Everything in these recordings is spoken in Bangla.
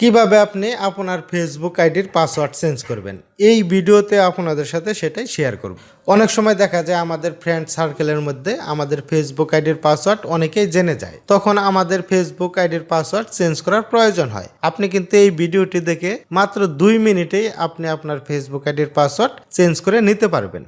কীভাবে আপনি আপনার ফেসবুক আইডির পাসওয়ার্ড চেঞ্জ করবেন? এই ভিডিওতে আপনাদের সাথে সেটাই শেয়ার করব। অনেক সময় দেখা যায় আমাদের ফ্রেন্ড সার্কেলের মধ্যে আমাদের ফেসবুক আইডির পাসওয়ার্ড অনেকেই জেনে যায়। তখন আমাদের ফেসবুক আইডির পাসওয়ার্ড চেঞ্জ করার প্রয়োজন হয়। আপনি কিন্তু এই ভিডিওটি দেখে মাত্র দুই মিনিটেই আপনি আপনার ফেসবুক আইডির পাসওয়ার্ড চেঞ্জ করে নিতে পারবেন।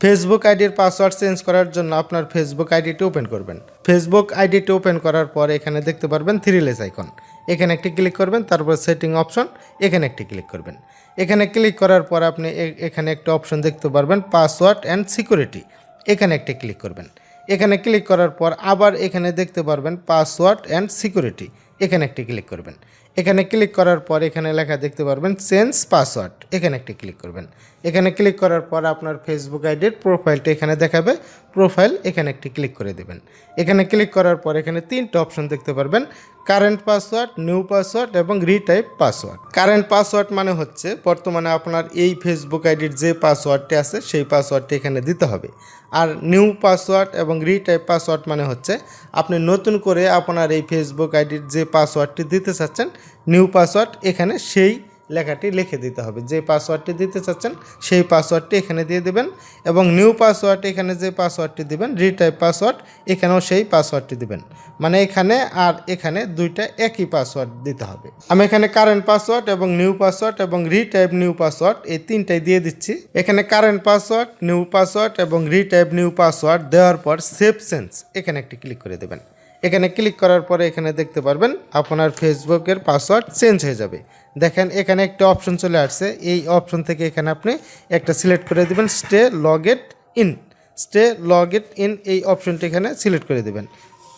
ফেসবুক আইডির পাসওয়ার্ড চেঞ্জ করার জন্য আপনার ফেসবুক আইডিটি ওপেন করবেন। ফেসবুক আইডিটি ওপেন করার পর এখানে দেখতে পারবেন থ্রি লেস আইকন এখানে একটি ক্লিক করবেন, তারপর সেটিং অপশন এখানে একটি ক্লিক করবেন। এখানে ক্লিক করার পর আপনি এখানে একটা অপশন দেখতে পারবেন পাসওয়ার্ড অ্যান্ড সিকিউরিটি এখানে একটি ক্লিক করবেন। এখানে ক্লিক করার পর আবার এখানে দেখতে পারবেন পাসওয়ার্ড অ্যান্ড সিকিউরিটি এখানে একটি ক্লিক করবেন। এখানে ক্লিক করার পর এখানে লেখা দেখতে পারবেন চেঞ্জ পাসওয়ার্ড এখানে একটি ক্লিক করবেন। এখানে ক্লিক করার পর আপনার ফেসবুক আইডির প্রোফাইলটা এখানে দেখাবে। প্রোফাইল এখানে একটি ক্লিক করে দেবেন। এখানে ক্লিক করার পর এখানে তিনটা অপশন দেখতে পারবেন। কারেন্ট পাসওয়ার্ড নিউ পাসওয়ার্ড এবং রিটাইপ পাসওয়ার্ড কারেন্ট পাসওয়ার্ড মানে হচ্ছে বর্তমানে আপনার এই ফেসবুক আইডির যে পাসওয়ার্ডটি আছে, সেই পাসওয়ার্ডটি এখানে দিতে হবে। আর নিউ পাসওয়ার্ড এবং রিটাইপ পাসওয়ার্ড মানে হচ্ছে আপনি নতুন করে আপনার এই ফেসবুক আইডির যে পাসওয়ার্ডটি দিতে চাচ্ছেন নিউ পাসওয়ার্ড এখানে সেই লেখাটি লিখে দিতে হবে। যে পাসওয়ার্ডটি দিতে চাচ্ছেন, সেই পাসওয়ার্ডটি এখানে দিয়ে দেবেন এবং নিউ পাসওয়ার্ড এখানে যে পাসওয়ার্ডটি দিবেন রিটাইপ পাসওয়ার্ড এখানেও সেই পাসওয়ার্ডটি দিবেন। মানে এখানে আর এখানে দুইটা একই পাসওয়ার্ড দিতে হবে। আমি এখানে কারেন্ট পাসওয়ার্ড এবং নিউ পাসওয়ার্ড এবং রিটাইপ নিউ পাসওয়ার্ড এই তিনটাই দিয়ে দিচ্ছি। এখানে কারেন্ট পাসওয়ার্ড নিউ পাসওয়ার্ড এবং রিটাইপ নিউ পাসওয়ার্ড দেওয়ার পর সেভ সেন্স এখানে একটি ক্লিক করে দেবেন। এখানে ক্লিক করার পরে এখানে দেখতে পারবেন আপনার ফেসবুকের পাসওয়ার্ড চেঞ্জ হয়ে যাবে। দেখেন এখানে একটা অপশন চলে আসছে। এই অপশন থেকে এখানে আপনি একটা সিলেক্ট করে দেবেন stay logged in stay logged in এই অপশনটি এখানে সিলেক্ট করে দেবেন।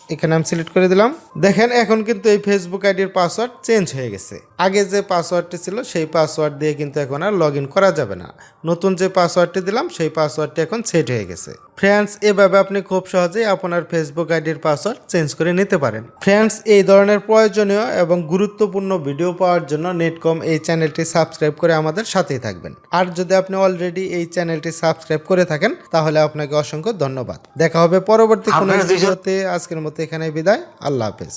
এখানে আমি সিলেক্ট করে দিলাম। দেখেন এখন কিন্তু এই ফেসবুক আইডির পাসওয়ার্ড চেঞ্জ হয়ে গেছে। আগে যে পাসওয়ার্ডটি ছিল, সেই পাসওয়ার্ড দিয়ে কিন্তু এখন আর লগ করা যাবে না। নতুন যে পাসওয়ার্ডটি দিলাম, সেই পাসওয়ার্ডটি এখন সেট হয়ে গেছে। ফ্রেন্ডস এভাবে আপনি খুব সহজেই আপনার ফেসবুক আইডির পাসওয়ার্ড চেঞ্জ করে নিতে পারেন। ফ্রেন্ডস এই ধরনের প্রয়োজনীয় এবং গুরুত্বপূর্ণ ভিডিও পাওয়ার জন্য নেটকম এই চ্যানেলটি সাবস্ক্রাইব করে আমাদের সাথেই থাকবেন। আর যদি আপনি অলরেডি এই চ্যানেলটি সাবস্ক্রাইব করে থাকেন তাহলে আপনাকে অসংখ্য ধন্যবাদ। দেখা হবে পরবর্তী কোনো ভিডিওতে আজকের মতো এখানে বিদায়। আল্লাহ হাফেজ।